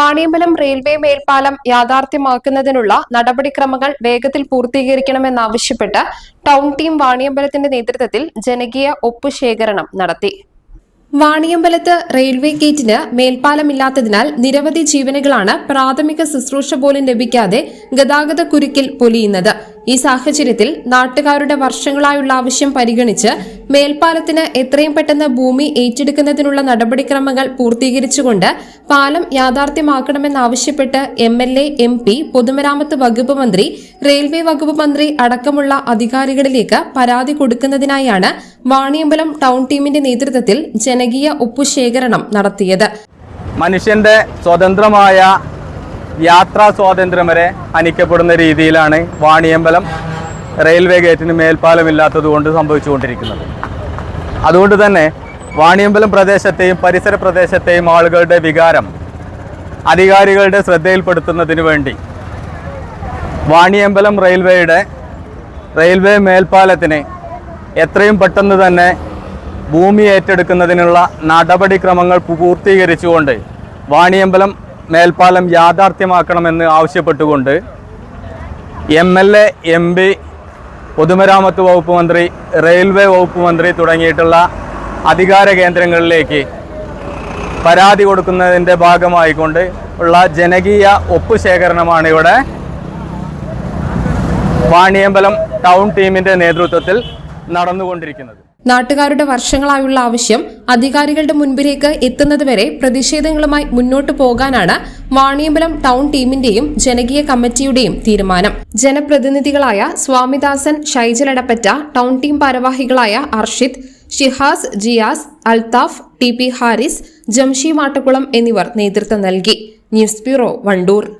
Vaniyambalam railway മേൽപ്പാലം യാഥാർത്ഥ്യമാക്കുന്നതിനുള്ള നടപടിക്രമങ്ങൾ വേഗത്തിൽ പൂർത്തീകരിക്കണമെന്നാവശ്യപ്പെട്ട് ടൗൺ ടീം വാണിയമ്പലത്തിന്റെ നേതൃത്വത്തിൽ ജനകീയ ഒപ്പുശേഖരണം നടത്തി. വാണിയമ്പലത്ത് റെയിൽവേ ഗേറ്റിന് മേൽപ്പാലമില്ലാത്തതിനാൽ നിരവധി ജീവനുകളാണ് പ്രാഥമിക ശുശ്രൂഷ പോലും ലഭിക്കാതെ ഗതാഗത കുരുക്കിൽ പൊലിയുന്നത്. ഈ സാഹചര്യത്തിൽ നാട്ടുകാരുടെ വർഷങ്ങളായുള്ള ആവശ്യം പരിഗണിച്ച് മേൽപ്പാലത്തിന് എത്രയും പെട്ടെന്ന് ഭൂമി ഏറ്റെടുക്കുന്നതിനുള്ള നടപടിക്രമങ്ങൾ പൂർത്തീകരിച്ചുകൊണ്ട് പാലം യാഥാർത്ഥ്യമാക്കണമെന്നാവശ്യപ്പെട്ട് M L A M P പൊതുമരാമത്ത് വകുപ്പ് മന്ത്രി റെയിൽവേ വകുപ്പ് മന്ത്രി അടക്കമുള്ള അധികാരികളിലേക്ക് പരാതി കൊടുക്കുന്നതിനായാണ് വാണിയമ്പലം ടൗൺ ടീമിന്റെ നേതൃത്വത്തിൽ ജനകീയ ഒപ്പുശേഖരണം നടത്തിയത്. മനുഷ്യന്റെ സ്വതന്ത്രമായ യാത്രാ സ്വാതന്ത്ര്യം വരെ ഹനിക്കപ്പെടുന്ന രീതിയിലാണ് വാണിയമ്പലം റെയിൽവേ ഗേറ്റിന് മേൽപ്പാലമില്ലാത്തത് കൊണ്ട് സംഭവിച്ചുകൊണ്ടിരിക്കുന്നത്. അതുകൊണ്ട് തന്നെ വാണിയമ്പലം പ്രദേശത്തെയും പരിസര പ്രദേശത്തെയും ആളുകളുടെ വികാരം അധികാരികളുടെ ശ്രദ്ധയിൽപ്പെടുത്തുന്നതിന് വേണ്ടി വാണിയമ്പലം റെയിൽവേയുടെ റെയിൽവേ മേൽപ്പാലത്തിന് എത്രയും പെട്ടെന്ന് തന്നെ ഭൂമി ഏറ്റെടുക്കുന്നതിനുള്ള നടപടിക്രമങ്ങൾ പൂർത്തീകരിച്ചുകൊണ്ട് വാണിയമ്പലം മേൽപ്പാലം യാഥാർത്ഥ്യമാക്കണമെന്ന് ആവശ്യപ്പെട്ടുകൊണ്ട് M L A M P പൊതുമരാമത്ത് വകുപ്പ് മന്ത്രി റെയിൽവേ വകുപ്പ് മന്ത്രി തുടങ്ങിയിട്ടുള്ള അധികാര കേന്ദ്രങ്ങളിലേക്ക് പരാതി കൊടുക്കുന്നതിന്റെ ഭാഗമായിക്കൊണ്ട് ഉള്ള ജനകീയ ഒപ്പുശേഖരണമാണ് ഇവിടെ വാണിയമ്പലം ടൗൺ ടീമിന്റെ നേതൃത്വത്തിൽ നടന്നുകൊണ്ടിരിക്കുന്നത്. നാട്ടുകാരുടെ വർഷങ്ങളായുള്ള ആവശ്യം അധികാരികളുടെ മുൻപിലേക്ക് എത്തുന്നതുവരെ പ്രതിഷേധങ്ങളുമായി മുന്നോട്ടു പോകാനാണ് വാണിയമ്പലം ടൗൺ ടീമിന്റെയും ജനകീയ കമ്മിറ്റിയുടെയും തീരുമാനം. ജനപ്രതിനിധികളായ സ്വാമിദാസൻ ഷൈജലടപ്പറ്റ ടൗൺ ടീം ഭാരവാഹികളായ അർഷിദ് ഷിഹാസ് ജിയാസ് അൽതാഫ് ടി പി ഹാരിസ് ജംഷി മാട്ടക്കുളം എന്നിവർ നേതൃത്വം നൽകി. News bureau Wandoor.